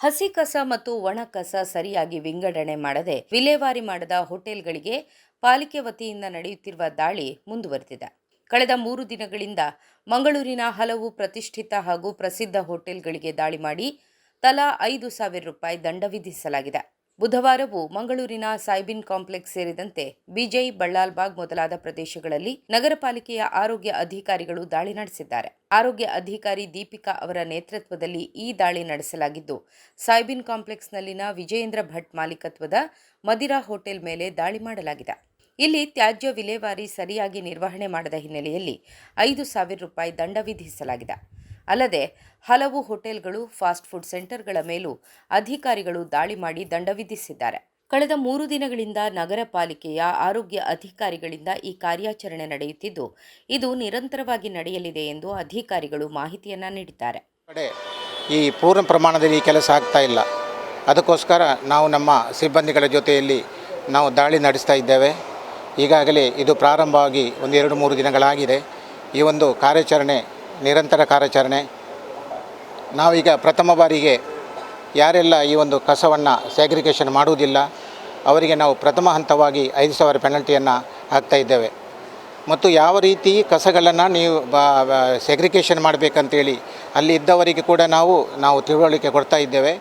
ಹಸಿ ಕಸ ಮತ್ತು ಒಣ ಕಸ ಸರಿಯಾಗಿ ವಿಂಗಡಣೆ ಮಾಡದೆ ವಿಲೇವಾರಿ ಮಾಡದ ಹೋಟೆಲ್ಗಳಿಗೆ ಪಾಲಿಕೆ ವತಿಯಿಂದ ನಡೆಯುತ್ತಿರುವ ದಾಳಿ ಮುಂದುವರೆದಿದೆ. ಕಳೆದ ಮೂರು ದಿನಗಳಿಂದ ಮಂಗಳೂರಿನ ಹಲವು ಪ್ರತಿಷ್ಠಿತ ಹಾಗೂ ಪ್ರಸಿದ್ಧ ಹೋಟೆಲ್ಗಳಿಗೆ ದಾಳಿ ಮಾಡಿ ತಲಾ ಐದು ಸಾವಿರ ರೂಪಾಯಿ ದಂಡ ವಿಧಿಸಲಾಗಿದೆ. ಬುಧವಾರವೂ ಮಂಗಳೂರಿನ ಸೈಬಿನ್ ಕಾಂಪ್ಲೆಕ್ಸ್ ಸೇರಿದಂತೆ ಬಿಜೈ ಬಳ್ಳಾಲ್ಬಾಗ್ ಮೊದಲಾದ ಪ್ರದೇಶಗಳಲ್ಲಿ ನಗರ ಪಾಲಿಕೆಯ ಆರೋಗ್ಯ ಅಧಿಕಾರಿಗಳು ದಾಳಿ ನಡೆಸಿದ್ದಾರೆ. ಆರೋಗ್ಯ ಅಧಿಕಾರಿ ದೀಪಿಕಾ ಅವರ ನೇತೃತ್ವದಲ್ಲಿ ಈ ದಾಳಿ ನಡೆಸಲಾಗಿದ್ದು ಸೈಬಿನ್ ಕಾಂಪ್ಲೆಕ್ಸ್ನಲ್ಲಿನ ವಿಜಯೇಂದ್ರ ಭಟ್ ಮಾಲೀಕತ್ವದ ಮದಿರಾ ಹೋಟೆಲ್ ಮೇಲೆ ದಾಳಿ ಮಾಡಲಾಗಿದೆ. ಇಲ್ಲಿ ತ್ಯಾಜ್ಯ ವಿಲೇವಾರಿ ಸರಿಯಾಗಿ ನಿರ್ವಹಣೆ ಮಾಡದ ಹಿನ್ನೆಲೆಯಲ್ಲಿ ಐದು ಸಾವಿರ ರೂಪಾಯಿ ದಂಡ ವಿಧಿಸಲಾಗಿದೆ. ಅಲ್ಲದೆ ಹಲವು ಹೋಟೆಲ್ಗಳು, ಫಾಸ್ಟ್ ಫುಡ್ ಸೆಂಟರ್ಗಳ ಮೇಲೂ ಅಧಿಕಾರಿಗಳು ದಾಳಿ ಮಾಡಿ ದಂಡ ವಿಧಿಸಿದ್ದಾರೆ. ಕಳೆದ ಮೂರು ದಿನಗಳಿಂದ ನಗರ ಪಾಲಿಕೆಯ ಆರೋಗ್ಯ ಅಧಿಕಾರಿಗಳಿಂದ ಈ ಕಾರ್ಯಾಚರಣೆ ನಡೆಯುತ್ತಿದ್ದು, ಇದು ನಿರಂತರವಾಗಿ ನಡೆಯಲಿದೆ ಎಂದು ಅಧಿಕಾರಿಗಳು ಮಾಹಿತಿಯನ್ನು ನೀಡಿದ್ದಾರೆ. ಕಡೆ ಈ ಪೂರ್ಣ ಪ್ರಮಾಣದಲ್ಲಿ ಈ ಕೆಲಸ ಆಗ್ತಾ ಇಲ್ಲ. ಅದಕ್ಕೋಸ್ಕರ ನಾವು ನಮ್ಮ ಸಿಬ್ಬಂದಿಗಳ ಜೊತೆಯಲ್ಲಿ ನಾವು ದಾಳಿ ನಡೆಸ್ತಾ ಇದ್ದೇವೆ. ಈಗಾಗಲೇ ಇದು ಪ್ರಾರಂಭವಾಗಿ ಒಂದು ಎರಡು ಮೂರು ದಿನಗಳಾಗಿದೆ. ಈ ಒಂದು ಕಾರ್ಯಾಚರಣೆ ನಿರಂತರ ಕಾರ್ಯಾಚರಣೆ. ನಾವೀಗ ಪ್ರಥಮ ಬಾರಿಗೆ ಯಾರೆಲ್ಲ ಈ ಒಂದು ಕಸವನ್ನು ಸ್ಯಾಗ್ರಿಗೇಷನ್ ಮಾಡುವುದಿಲ್ಲ, ಅವರಿಗೆ ನಾವು ಪ್ರಥಮ ಹಂತವಾಗಿ ಐದು ಸಾವಿರ ಪೆನಲ್ಟಿಯನ್ನು ಹಾಕ್ತಾ ಇದ್ದೇವೆ. ಮತ್ತು ಯಾವ ರೀತಿ ಕಸಗಳನ್ನು ನೀವು ಸೆಗ್ರಿಗೇಷನ್ ಮಾಡಬೇಕಂತೇಳಿ ಅಲ್ಲಿ ಇದ್ದವರಿಗೆ ಕೂಡ ನಾವು ನಾವು ತಿಳುವಳಿಕೆ ಕೊಡ್ತಾ ಇದ್ದೇವೆ.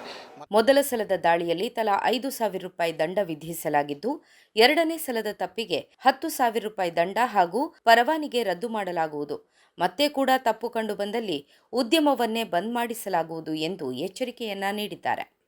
ಮೊದಲ ಸಲದ ದಾಳಿಯಲ್ಲಿ ತಲಾ ಐದು ಸಾವಿರ ರೂಪಾಯಿ ದಂಡ ವಿಧಿಸಲಾಗಿದ್ದು, ಎರಡನೇ ಸಲದ ತಪ್ಪಿಗೆ ಹತ್ತು ಸಾವಿರ ರೂಪಾಯಿ ದಂಡ ಹಾಗೂ ಪರವಾನಿಗೆ ರದ್ದು ಮಾಡಲಾಗುವುದು. ಮತ್ತೆ ಕೂಡ ತಪ್ಪು ಕಂಡು ಬಂದಲ್ಲಿ ಉದ್ಯಮವನ್ನೇ ಬಂದ್ ಮಾಡಿಸಲಾಗುವುದು ಎಂದು ಎಚ್ಚರಿಕೆಯನ್ನ ನೀಡಿದ್ದಾರೆ.